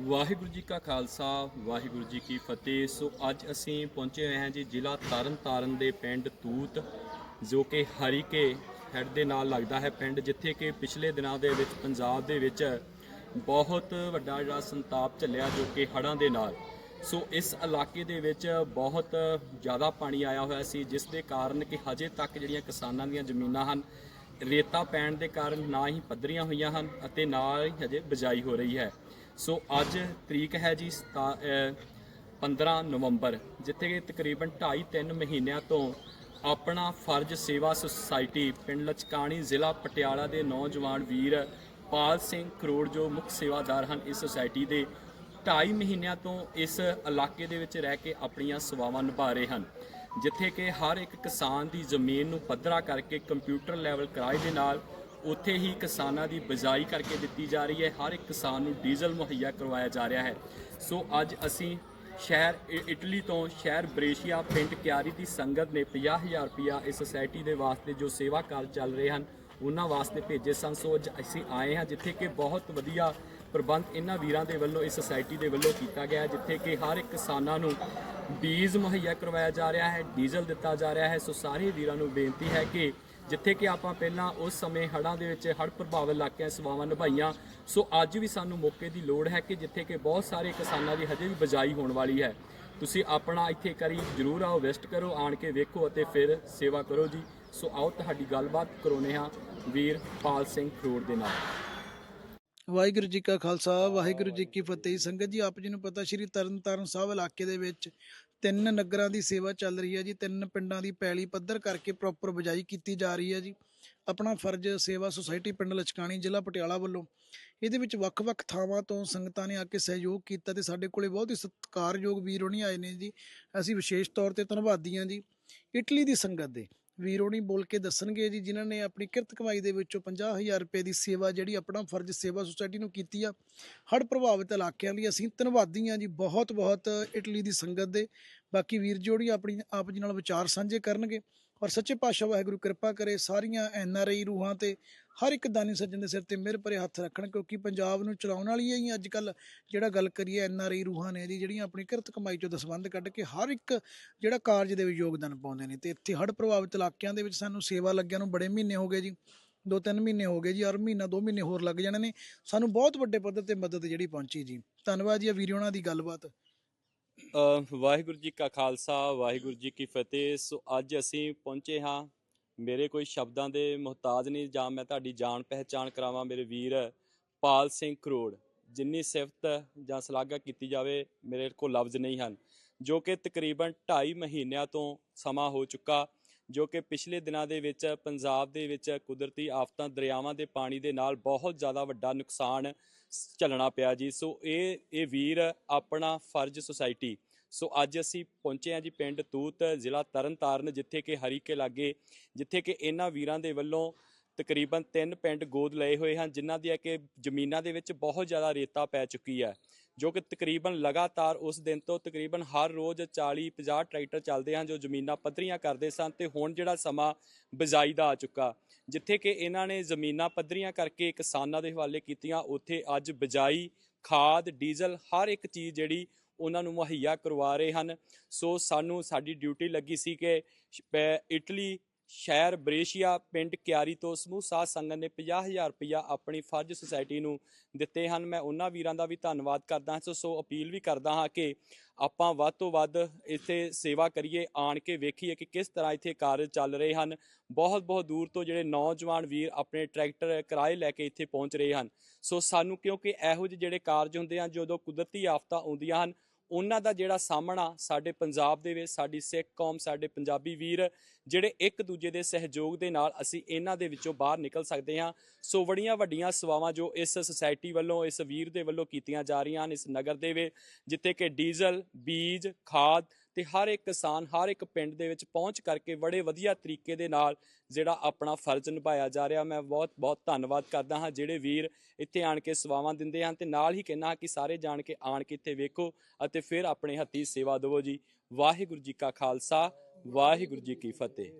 ਵਾਹਿਗੁਰੂ ਜੀ ਕਾ ਖਾਲਸਾ, ਵਾਹਿਗੁਰੂ ਜੀ ਕੀ ਫਤਿਹ। ਸੋ ਅੱਜ ਅਸੀਂ ਪਹੁੰਚੇ ਹੋਏ ਹਾਂ ਜੀ ਜ਼ਿਲ੍ਹਾ ਤਰਨਤਾਰਨ ਦੇ ਪਿੰਡ ਤੂਤ, ਜੋ ਕਿ ਹਰੀਕੇ ਹੈਡ ਦੇ ਨਾਲ ਲੱਗਦਾ ਹੈ ਪਿੰਡ, ਜਿੱਥੇ ਕਿ ਪਿਛਲੇ ਦਿਨਾਂ ਦੇ ਵਿੱਚ ਪੰਜਾਬ ਦੇ ਵਿੱਚ ਬਹੁਤ ਵੱਡਾ ਜਿਹੜਾ ਸੰਤਾਪ ਚੱਲਿਆ ਜੋ ਕਿ ਹੜ੍ਹਾਂ ਦੇ ਨਾਲ। ਸੋ ਇਸ ਇਲਾਕੇ ਦੇ ਵਿੱਚ ਬਹੁਤ ਜ਼ਿਆਦਾ ਪਾਣੀ ਆਇਆ ਹੋਇਆ ਸੀ, ਜਿਸ ਦੇ ਕਾਰਨ ਕਿ ਹਜੇ ਤੱਕ ਜਿਹੜੀਆਂ ਕਿਸਾਨਾਂ ਦੀਆਂ ਜ਼ਮੀਨਾਂ ਹਨ ਰੇਤਾ ਪੈਣ ਦੇ ਕਾਰਨ ਨਾ ਹੀ ਪੱਧਰੀਆਂ ਹੋਈਆਂ ਹਨ ਅਤੇ ਨਾ ਹੀ ਹਜੇ ਬਜਾਈ ਹੋ ਰਹੀ ਹੈ। ਸੋ ਅੱਜ ਤਰੀਕ ਹੈ ਜੀ ਸਤਾ- ਅਹ 15 ਨਵੰਬਰ, ਜਿੱਥੇ ਕਿ ਤਕਰੀਬਨ 2.5-3 ਮਹੀਨਿਆਂ ਤੋਂ ਆਪਣਾ ਫਰਜ਼ ਸੇਵਾ ਸੁਸਾਇਟੀ ਪਿੰਡ ਲਚਕਾਣੀ ਜ਼ਿਲ੍ਹਾ ਪਟਿਆਲਾ ਦੇ ਨੌਜਵਾਨ ਵੀਰ ਪਾਲ ਸਿੰਘ ਕਰੋੜ ਜੋ ਮੁੱਖ ਸੇਵਾਦਾਰ ਹਨ ਇਸ ਸੁਸਾਇਟੀ ਦੇ 2.5 ਮਹੀਨਿਆਂ ਤੋਂ ਇਸ ਇਲਾਕੇ ਦੇ ਵਿੱਚ ਰਹਿ ਕੇ ਆਪਣੀਆਂ ਸੇਵਾਵਾਂ ਨਿਭਾ ਰਹੇ ਹਨ। ਜਿੱਥੇ ਕਿ ਹਰ ਇੱਕ ਕਿਸਾਨ ਦੀ ਜ਼ਮੀਨ ਨੂੰ ਪੱਧਰਾ ਕਰਕੇ ਕੰਪਿਊਟਰ ਲੈਵਲ ਕਿਰਾਏ ਦੇ ਨਾਲ ਉੱਥੇ ਹੀ ਕਿਸਾਨਾਂ ਦੀ ਬਜਾਈ ਕਰਕੇ ਦਿੱਤੀ ਜਾ ਰਹੀ ਹੈ। ਹਰ ਇੱਕ ਕਿਸਾਨ ਨੂੰ ਡੀਜ਼ਲ ਮੁਹੱਈਆ ਕਰਵਾਇਆ ਜਾ ਰਿਹਾ ਹੈ। ਸੋ ਅੱਜ ਅਸੀਂ ਸ਼ਹਿਰ ਇ- ਇਟਲੀ ਤੋਂ ਸ਼ਹਿਰ ਬ੍ਰੇਸ਼ੀਆ ਪਿੰਡ ਕਿਆਰੀ ਦੀ ਸੰਗਤ ਨੇ 50000 ਰੁਪਇਆ ਇਸ ਸੁਸਾਇਟੀ ਦੇ ਵਾਸਤੇ ਜੋ ਸੇਵਾ ਕਾਰਜ ਚੱਲ ਰਹੇ ਹਨ ਉਹਨਾਂ ਵਾਸਤੇ ਭੇਜੇ ਸਨ। ਸੋ ਅੱਜ ਅਸੀਂ ਆਏ ਹਾਂ ਜਿੱਥੇ ਕਿ ਬਹੁਤ ਵਧੀਆ ਪ੍ਰਬੰਧ ਇਹਨਾਂ ਵੀਰਾਂ ਦੇ ਵੱਲੋਂ, ਇਸ ਸੁਸਾਇਟੀ ਦੇ ਵੱਲੋਂ ਕੀਤਾ ਗਿਆ ਜਿੱਥੇ ਕਿ ਹਰ ਇੱਕ ਕਿਸਾਨਾਂ ਨੂੰ ਬੀਜ ਮੁਹੱਈਆ ਕਰਵਾਇਆ ਜਾ ਰਿਹਾ ਹੈ, ਡੀਜ਼ਲ ਦਿੱਤਾ ਜਾ ਰਿਹਾ ਹੈ। ਸੋ ਸਾਰੇ ਵੀਰਾਂ ਨੂੰ ਬੇਨਤੀ ਹੈ ਕਿ ਜਿੱਥੇ ਕਿ ਆਪਾਂ ਪਹਿਲਾਂ ਉਸ ਸਮੇਂ ਹੜ੍ਹਾਂ ਦੇ ਵਿੱਚ ਹੜ੍ਹ ਪ੍ਰਭਾਵਿਤ ਇਲਾਕਿਆਂ ਸੇਵਾਵਾਂ ਨਿਭਾਈਆਂ, ਸੋ ਅੱਜ ਵੀ ਸਾਨੂੰ ਮੌਕੇ ਦੀ ਲੋੜ ਹੈ ਕਿ ਜਿੱਥੇ ਕਿ ਬਹੁਤ ਸਾਰੇ ਕਿਸਾਨਾਂ ਦੀ ਹਜੇ ਵੀ ਬਜਾਈ ਹੋਣ ਵਾਲੀ ਹੈ। ਤੁਸੀਂ ਆਪਣਾ ਇੱਥੇ ਕਰੀ ਜਰੂਰ ਆਓ, ਵਿਜ਼ਿਟ ਕਰੋ, ਆਣ ਕੇ ਵੇਖੋ ਅਤੇ ਫਿਰ ਸੇਵਾ ਕਰੋ ਜੀ। ਸੋ ਆਓ, ਤੁਹਾਡੀ ਗੱਲਬਾਤ ਕਰਾਉਂਦੇ ਹਾਂ। ਵੀਰ ਪਾਲ ਸਿੰਘ ਖਰੋੜ ਦੇ ਨਾਲ। ਵਾਹਿਗੁਰੂ ਜੀ ਕਾ ਖਾਲਸਾ, ਵਾਹਿਗੁਰੂ ਜੀ ਕੀ ਫਤਿਹ। ਸੰਗਤ ਜੀ, ਆਪ ਜੀ ਨੂੰ ਪਤਾ ਸ਼੍ਰੀ ਤਰਨਤਾਰਨ ਸਾਹਿਬ ਇਲਾਕੇ ਦੇ ਵਿੱਚ ਤਿੰਨ ਨਗਰਾਂ ਦੀ ਸੇਵਾ ਚੱਲ ਰਹੀ ਹੈ ਜੀ। ਤਿੰਨ ਪਿੰਡਾਂ ਦੀ ਪੈਲੀ ਪੱਧਰ ਕਰਕੇ ਪ੍ਰੋਪਰ ਬਜਾਈ ਕੀਤੀ ਜਾ ਰਹੀ ਹੈ ਜੀ। ਆਪਣਾ ਫਰਜ਼ ਸੇਵਾ ਸੁਸਾਇਟੀ ਪਿੰਡ ਲਚਕਾਣੀ ਜ਼ਿਲ੍ਹਾ ਪਟਿਆਲਾ ਵੱਲੋਂ। ਇਹਦੇ ਵਿੱਚ ਵੱਖ-ਵੱਖ ਥਾਵਾਂ ਤੋਂ ਸੰਗਤਾਂ ਨੇ ਆ ਕੇ ਸਹਿਯੋਗ ਕੀਤਾ ਤੇ ਸਾਡੇ ਕੋਲੇ ਬਹੁਤ ਹੀ ਸਤਿਕਾਰਯੋਗ ਵੀਰ ਹੋਣੀ ਆਏ ਨੇ ਜੀ। ਅਸੀਂ ਵਿਸ਼ੇਸ਼ ਤੌਰ ਤੇ ਧੰਨਵਾਦੀ ਹਾਂ ਜੀ। ਇਟਲੀ ਦੀ ਸੰਗਤ ਦੇ। ਵੀਰੋਣੀ ਬੋਲ ਕੇ ਦੱਸਣਗੇ ਜੀ, ਜਿਨ੍ਹਾਂ ਨੇ ਆਪਣੀ ਕਿਰਤ ਕਮਾਈ ਦੇ ਵਿੱਚੋਂ 50000 ਰੁਪਏ ਦੀ ਸੇਵਾ ਜਿਹੜੀ ਆਪਣਾ ਫਰਜ਼ ਸੇਵਾ ਸੁਸਾਇਟੀ ਨੂੰ ਕੀਤੀ ਆ, ਹੜ੍ਹ ਪ੍ਰਭਾਵਿਤ ਇਲਾਕਿਆਂ ਲਈ ਅਸੀਂ ਧੰਨਵਾਦੀ ਹਾਂ ਜੀ ਬਹੁਤ ਬਹੁਤ ਇਟਲੀ ਦੀ ਸੰਗਤ ਦੇ। ਬਾਕੀ ਵੀਰ ਜੋੜੀ ਆਪਣੀ, ਆਪ ਜੀ ਨਾਲ ਵਿਚਾਰ ਸਾਂਝੇ ਕਰਨਗੇ। ਔਰ ਸੱਚੇ ਪਾਤਸ਼ਾਹ ਵਾਹਿਗੁਰੂ ਕਿਰਪਾ ਕਰੇ, ਸਾਰੀਆਂ ਐਨ ਆਰ ਆਈ ਰੂਹਾਂ ਤੇ ਹਰ ਇੱਕ ਦਾਨੀ ਸੱਜਣ ਦੇ ਸਿਰ ਤੇ ਮਿਹਰ ਭਰੇ ਹੱਥ ਰੱਖਣ, ਕਿਉਂਕਿ ਪੰਜਾਬ ਨੂੰ ਚਲਾਉਣ ਵਾਲੀਆਂ ਹੀ ਅੱਜ ਕੱਲ ਜਿਹੜਾ ਗੱਲ ਕਰੀਏ ਐਨ ਆਰ ਆਈ ਰੂਹਾਂ ਨੇ ਜੀ ਜਿਹੜੀਆਂ ਆਪਣੀ ਕਿਰਤ ਕਮਾਈ ਚੋਂ ਦਸਵੰਧ ਕੱਢ ਕੇ ਹਰ ਇੱਕ ਜਿਹੜਾ ਕਾਰਜ ਦੇ ਵਿੱਚ ਯੋਗਦਾਨ ਪਾਉਂਦੇ ਨੇ। ਤੇ ਇੱਥੇ ਹੜ੍ਹ ਪ੍ਰਭਾਵਿਤ ਇਲਾਕਿਆਂ ਦੇ ਵਿੱਚ ਸਾਨੂੰ ਸੇਵਾ ਲੱਗਿਆਂ ਨੂੰ ਬੜੇ ਮਹੀਨੇ ਹੋ ਗਏ ਜੀ ਦੋ ਤਿੰਨ ਮਹੀਨੇ ਹੋ ਗਏ ਜੀ ਔਰ ਮਹੀਨਾ ਦੋ ਮਹੀਨੇ ਹੋਰ ਲੱਗ ਜਾਣੇ ਨੇ। ਸਾਨੂੰ ਬਹੁਤ ਵੱਡੇ ਪੱਧਰ ਤੇ ਮਦਦ ਜਿਹੜੀ ਪਹੁੰਚੀ ਜੀ। ਧੰਨਵਾਦ ਜੀ ਆ ਵੀਰੇ ਉਹਨਾਂ ਦੀ ਗੱਲਬਾਤ। ਵਾਹਿਗੁਰੂ ਜੀ ਕਾ ਖਾਲਸਾ, ਵਾਹਿਗੁਰੂ ਜੀ ਕੀ ਫਤਿਹ। ਸੋ ਅੱਜ ਅਸੀਂ ਪਹੁੰਚੇ ਹਾਂ। ਮੇਰੇ ਕੋਈ ਸ਼ਬਦਾਂ ਦੇ ਮੁਹਤਾਜ ਨਹੀਂ ਜਾਂ ਮੈਂ ਤੁਹਾਡੀ ਜਾਣ ਪਹਿਚਾਣ ਕਰਾਵਾਂ, ਮੇਰੇ ਵੀਰ ਪਾਲ ਸਿੰਘ ਕਰੋੜ। ਜਿੰਨੀ ਸਿਫਤ ਜਾਂ ਸ਼ਲਾਘਾ ਕੀਤੀ ਜਾਵੇ, ਮੇਰੇ ਕੋਲ ਲਫ਼ਜ਼ ਨਹੀਂ ਹਨ। ਜੋ ਕਿ ਤਕਰੀਬਨ 2.5 ਮਹੀਨਿਆਂ ਤੋਂ ਸਮਾਂ ਹੋ ਚੁੱਕਾ। ਜੋ ਕਿ ਪਿਛਲੇ ਦਿਨਾਂ ਦੇ ਵਿੱਚ ਪੰਜਾਬ ਦੇ ਵਿੱਚ ਕੁਦਰਤੀ ਆਫਤਾਂ ਦਰਿਆਵਾਂ ਦੇ ਪਾਣੀ ਦੇ ਨਾਲ ਬਹੁਤ ਜ਼ਿਆਦਾ ਵੱਡਾ ਨੁਕਸਾਨ ਝੱਲਣਾ ਪਿਆ ਜੀ। ਸੋ ਇਹ ਇਹ ਵੀਰ ਆਪਣਾ ਫਰਜ਼ ਸੁਸਾਇਟੀ। ਸੋ ਅੱਜ ਅਸੀਂ ਪਹੁੰਚੇ ਹਾਂ ਜੀ ਪਿੰਡ ਤੂਤ, ਜ਼ਿਲ੍ਹਾ ਤਰਨਤਾਰਨ, ਜਿੱਥੇ ਕਿ ਹਰੀਕੇ ਲਾਗੇ, ਜਿੱਥੇ ਕਿ ਇਹਨਾਂ ਵੀਰਾਂ ਦੇ ਵੱਲੋਂ ਤਕਰੀਬਨ ਤਿੰਨ ਪਿੰਡ ਗੋਦ ਲਏ ਹੋਏ ਹਨ, ਜਿਨ੍ਹਾਂ ਦੀਆਂ ਕਿ ਜ਼ਮੀਨਾਂ ਦੇ ਵਿੱਚ ਬਹੁਤ ਜ਼ਿਆਦਾ ਰੇਤਾ ਪੈ ਚੁੱਕੀ ਹੈ। ਜੋ ਕਿ ਤਕਰੀਬਨ ਲਗਾਤਾਰ ਉਸ ਦਿਨ ਤੋਂ ਤਕਰੀਬਨ ਹਰ ਰੋਜ਼ 40 50 ਟਰੈਕਟਰ ਚੱਲਦੇ ਹਨ, ਜੋ ਜ਼ਮੀਨਾਂ ਪੱਧਰੀਆਂ ਕਰਦੇ ਸਨ ਤੇ ਹੁਣ ਜਿਹੜਾ ਸਮਾਂ ਬਿਜਾਈ ਦਾ ਆ ਚੁੱਕਾ। ਜਿੱਥੇ ਕਿ ਇਹਨਾਂ ਨੇ ਜ਼ਮੀਨਾਂ ਪੱਧਰੀਆਂ ਕਰਕੇ ਕਿਸਾਨਾਂ ਦੇ ਹਵਾਲੇ ਕੀਤੀਆਂ, ਉੱਥੇ ਅੱਜ ਬਿਜਾਈ, ਖਾਦ, ਡੀਜ਼ਲ ਹਰ ਇੱਕ ਚੀਜ਼ ਜਿਹੜੀ ਉਹਨਾਂ ਨੂੰ ਮੁਹੱਈਆ ਕਰਵਾ ਰਹੇ ਹਨ। ਸੋ ਸਾਨੂੰ ਸਾਡੀ ਡਿਊਟੀ ਲੱਗੀ ਸੀ ਕਿ ਪੈ- ਇਟਲੀ ਸ਼ਹਿਰ ਬ੍ਰੇਸ਼ੀਆ, ਪਿੰਡ ਕਿਆਰੀ ਤੋਂ ਸਮੂਹ ਸਾਧ ਸੰਗਤ ਨੇ 50000 ਰੁਪਇਆ ਆਪਣੀ ਫਰਜ਼ ਸੁਸਾਇਟੀ ਨੂੰ ਦਿੱਤੇ ਹਨ। ਮੈਂ ਉਹਨਾਂ ਵੀਰਾਂ ਦਾ ਵੀ ਧੰਨਵਾਦ ਕਰਦਾ ਹਾਂ। ਸੋ- ਸੋ ਅਪੀਲ ਵੀ ਕਰਦਾ ਹਾਂ ਕਿ ਆਪਾਂ ਵੱਧ ਤੋਂ ਵੱਧ ਇੱਥੇ ਸੇਵਾ ਕਰੀਏ, ਆਣ ਕੇ ਵੇਖੀਏ ਕਿ ਕਿਸ ਤਰ੍ਹਾਂ ਇੱਥੇ ਕਾਰਜ ਚੱਲ ਰਹੇ ਹਨ। ਬਹੁਤ ਬਹੁਤ ਦੂਰ ਤੋਂ ਜਿਹੜੇ ਨੌਜਵਾਨ ਵੀਰ ਆਪਣੇ ਟਰੈਕਟਰ ਕਿਰਾਏ ਲੈ ਕੇ ਇੱਥੇ ਪਹੁੰਚ ਰਹੇ ਹਨ। ਸੋ ਸਾਨੂੰ ਕਿਉਂਕਿ ਇਹੋ ਜਿਹੇ ਜਿਹੜੇ ਕਾਰਜ ਹੁੰਦੇ ਹਨ, ਜਦੋਂ ਕੁਦਰਤੀ ਆਫਤਾਂ ਆਉਂਦੀਆਂ ਹਨ ਉਹਨਾਂ ਦਾ ਜਿਹੜਾ ਸਾਹਮਣਾ ਸਾਡੇ ਪੰਜਾਬ ਦੇ ਵਿੱਚ, ਸਾਡੀ ਸਿੱਖ ਕੌਮ, ਸਾਡੇ ਪੰਜਾਬੀ ਵੀਰ, ਜਿਹੜੇ ਇੱਕ ਦੂਜੇ ਦੇ ਸਹਿਯੋਗ ਦੇ ਨਾਲ ਅਸੀਂ ਇਹਨਾਂ ਦੇ ਵਿੱਚੋਂ ਬਾਹਰ ਨਿਕਲ ਸਕਦੇ ਹਾਂ। ਸੋ ਬੜੀਆਂ ਵੱਡੀਆਂ ਸੇਵਾਵਾਂ ਜੋ ਇਸ ਸੁਸਾਇਟੀ ਵੱਲੋਂ, ਇਸ ਵੀਰ ਦੇ ਵੱਲੋਂ ਕੀਤੀਆਂ ਜਾ ਰਹੀਆਂ ਹਨ ਇਸ ਨਗਰ ਦੇ ਵਿੱਚ, ਜਿੱਥੇ ਕਿ ਡੀਜ਼ਲ, ਬੀਜ, ਖਾਦ ਤੇ ਹਰ ਇੱਕ ਕਿਸਾਨ, ਹਰ ਇੱਕ ਪਿੰਡ ਦੇ ਵਿੱਚ ਪਹੁੰਚ ਕਰਕੇ ਬੜੇ ਵਧੀਆ ਤਰੀਕੇ ਦੇ ਨਾਲ ਜਿਹੜਾ ਆਪਣਾ ਫਰਜ਼ ਨਿਭਾਇਆ ਜਾ ਰਿਹਾ। ਮੈਂ ਬਹੁਤ ਬਹੁਤ ਧੰਨਵਾਦ ਕਰਦਾ ਹਾਂ ਜਿਹੜੇ ਵੀਰ ਇੱਥੇ ਆਣ ਕੇ ਸੇਵਾਵਾਂ ਦਿੰਦੇ ਹਨ ਤੇ ਨਾਲ ਹੀ ਕਹਿਣਾ ਕਿ ਸਾਰੇ ਜਾਣ ਕੇ ਆਣ ਕੇ ਇੱਥੇ ਵੇਖੋ ਅਤੇ ਫਿਰ ਆਪਣੇ ਹੱਥੀਂ ਸੇਵਾ ਦਿਵੋ ਜੀ। ਵਾਹਿਗੁਰੂ ਜੀ ਕਾ ਖਾਲਸਾ, ਵਾਹਿਗੁਰੂ ਜੀ ਕੀ ਫਤਿਹ।